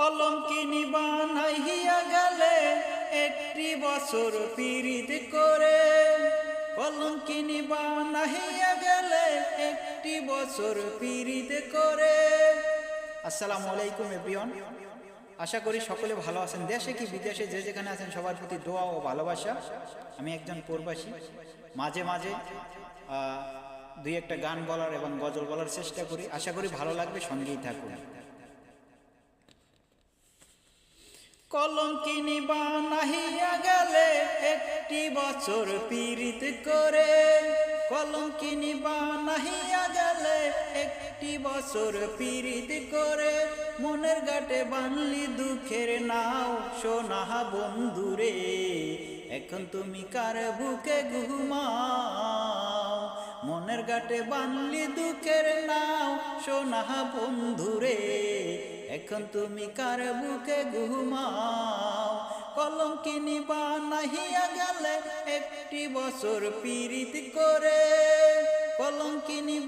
কলম কিনি বানাইয়া গেলে একটি বছর পীড়িত করে। কলম কিনি বানাইয়া গেলে একটি বছর পীড়িত করে। আসসালামু আলাইকুম, এভরিওয়ান। আশা করি সকলে ভালো আছেন। দেশে কি বিদেশে যে যেখানে আছেন, সবার প্রতি দোয়া ও ভালোবাসা। আমি একজন প্রবাসী। মাঝে মাঝে দুই একটা গান বলার এবং গজল বলার চেষ্টা করি। আশা করি ভালো লাগবে, সঙ্গেই থাকুন। কলম কিনি বানাইয়া গেলে একটি বছর পীড়িত করে। কলম কিনি বানাইয়া গেলে একটি বছর পীড়িত করে। মনের গাটে বানলি দুঃখের নাও, সোনা বন্ধুরে, এখন তুমি কার বুকে ঘুমাও? মনের গাটে বানলি দুঃখের নাও, সোনা বন্ধুরে এখন তুমি কার বুকে ঘুমাও? কলম কিনি নাহিয়া গেলে একটি বছর পীড়িত করে। কলম কিনি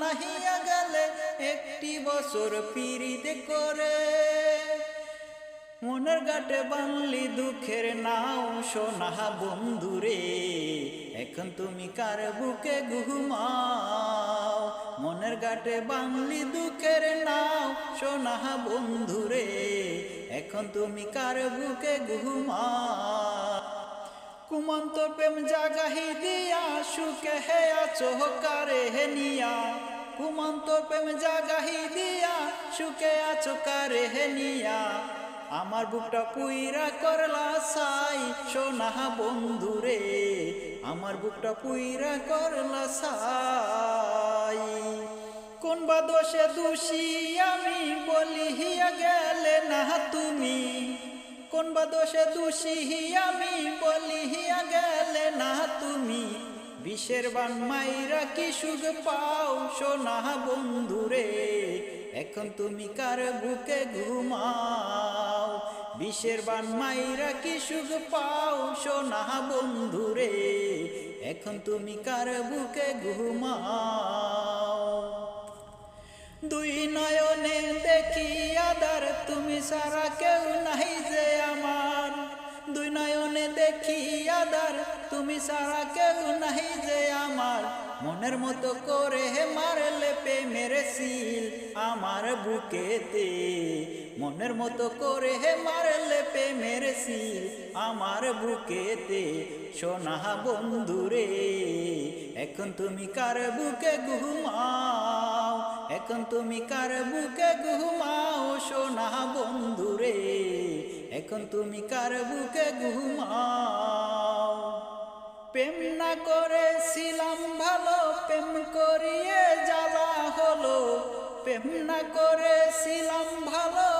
নাহিয়া গেলে একটি বছর পীড়িত করে। মনের গাটে বানলি দুঃখের নাও সোনা বন্ধুরে। এখন তুমি কার বুকে ঘুমাও? মনের গাটে বাংলি দুঃখের নাও। সোনা বন্ধুরে, এখন তুমি কার বুকে ঘুমাও? কুমন্ত প্রেম জাগাহি দিয়া, সুখে হে আছো কারে হে নিয়া? কুমন্ত প্রেম জাগাহি দিয়া, সুখে আছো কারে হে নিয়া? আমার বুকটা পুইরা করলা সাই, সোনা বন্ধুরে, আমার বুকটা পুইরা করলা সাই। কোন বা দোষে দোষী আমি বলিয়া গেলে না তুমি? কোন বা দোষে দোষী আমি বলিয়া গেলে না তুমি? বিষের বান মাইরা কি সুখ পাও, সোনা বন্ধুরে এখন তুমি কার বুকে ঘুমাও? বিষের বান মাইরা কি সুখ পাও? সোনা বন্ধুরে, এখন তুমি কার বুকে ঘুমাও? দুই নয়নে দেখি আদার, তুমি সারা কেউ নাই যে আমার। দুই নয়নে দেখি আদার, তুমি সারা কেউ নাই যে আমার। মনের মতো করে মারলে পে মেরে সিল আমার বুকেতে। মনের মতো করে মারলে পে মেরে সিল আমার বুকেতে। সোনা বন্ধুরে, এখন তুমি কার বুকে ঘুমাও? এখন তুমি কার বুকে ঘুমাও, সোনা বন্ধুরে? এখন তুমি কার বুকে ঘুমাও? প্রেম না ভালো প্রেম করিয়ে জ্বালা হলো, প্রেম না করেছিলাম ভালো,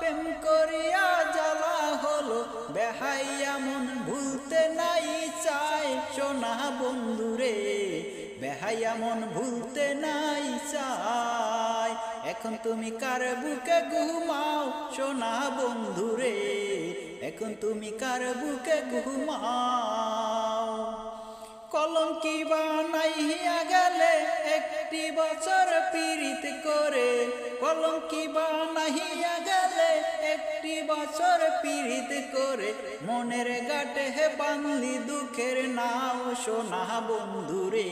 প্রেম করিয়া জ্বালা হলো, বেহাইয়া মন ভুলতে নাই চাই সোনা বন্ধুরে, বেহাইয়া মন ভুলতে নাই চাই। এখন তুমি কার বুকে ঘুমাও সোনা বন্ধুরে, এখন তুমি কার বুকে ঘুমাও? কলম কি বানাইয়া গেলে একটি বছর পীড়িত করে। কলম কি বানাইয়া গেলে একটি বছর পীড়িত করে। মনের গাটে হে বাংলি দুঃখের নাও সোনা বন্ধুরে।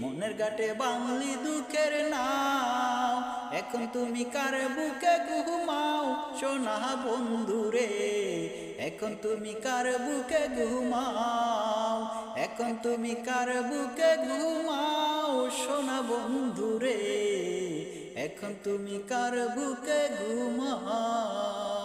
মনের গাটে বাংলি দুঃখের নাও, এখন তুমি কার বুকে ঘুমাও সোনা বন্ধুরে। এখন তুমি কার বুকে ঘুমাও এখন তুমি কার বুকে ঘুমাও সোনা বন্ধুরে? এখন তুমি কার বুকে ঘুমাও?